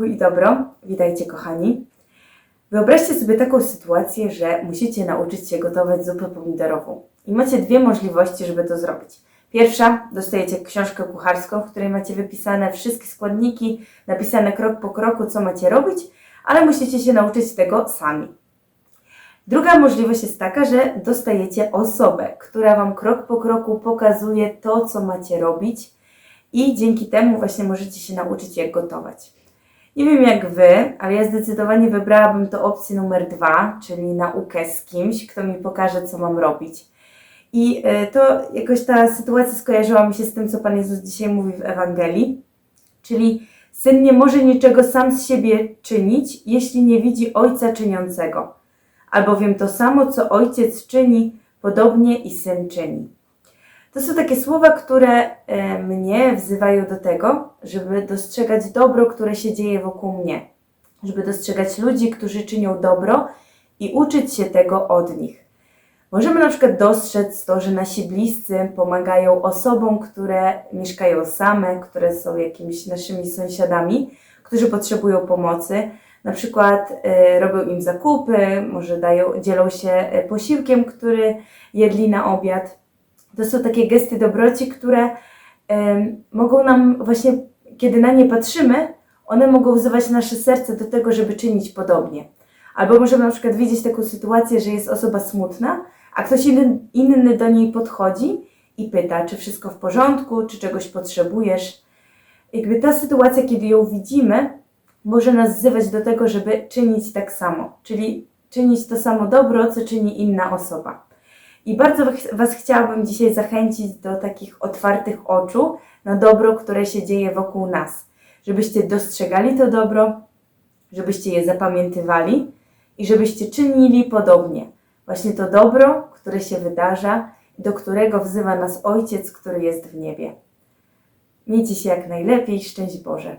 pokój i dobro. Witajcie, kochani. Wyobraźcie sobie taką sytuację, że musicie nauczyć się gotować zupę pomidorową. I macie dwie możliwości, żeby to zrobić. Pierwsza, dostajecie książkę kucharską, w której macie wypisane wszystkie składniki, napisane krok po kroku, co macie robić, ale musicie się nauczyć tego sami. Druga możliwość jest taka, że dostajecie osobę, która Wam krok po kroku pokazuje to, co macie robić i dzięki temu właśnie możecie się nauczyć, jak gotować. Nie wiem jak Wy, ale ja zdecydowanie wybrałabym to opcję numer dwa, czyli naukę z kimś, kto mi pokaże, co mam robić. I y, to jakoś ta sytuacja skojarzyła mi się z tym, co Pan Jezus dzisiaj mówi w Ewangelii, czyli syn nie może niczego sam z siebie czynić, jeśli nie widzi ojca czyniącego. Albowiem to samo, co ojciec czyni, podobnie i syn czyni. To są takie słowa, które e, mnie wzywają do tego, żeby dostrzegać dobro, które się dzieje wokół mnie, żeby dostrzegać ludzi, którzy czynią dobro i uczyć się tego od nich. Możemy na przykład dostrzec to, że nasi bliscy pomagają osobom, które mieszkają same, które są jakimiś naszymi sąsiadami, którzy potrzebują pomocy. Na przykład e, robią im zakupy, może dają, dzielą się e, posiłkiem, który jedli na obiad. To są takie gesty dobroci, które mogą nam właśnie, kiedy na nie patrzymy, one mogą wzywać nasze serce do tego, żeby czynić podobnie. Albo możemy na przykład widzieć taką sytuację, że jest osoba smutna, a ktoś inny, inny do niej podchodzi i pyta, czy wszystko w porządku, czy czegoś potrzebujesz. Jakby ta sytuacja, kiedy ją widzimy, może nas wzywać do tego, żeby czynić tak samo, czyli czynić to samo dobro, co czyni inna osoba. I bardzo Was chciałabym dzisiaj zachęcić do takich otwartych oczu na dobro, które się dzieje wokół nas. Żebyście dostrzegali to dobro, żebyście je zapamiętywali i żebyście czynili podobnie. Właśnie to dobro, które się wydarza, do którego wzywa nas Ojciec, który jest w niebie. Miejcie się jak najlepiej, szczęść Boże.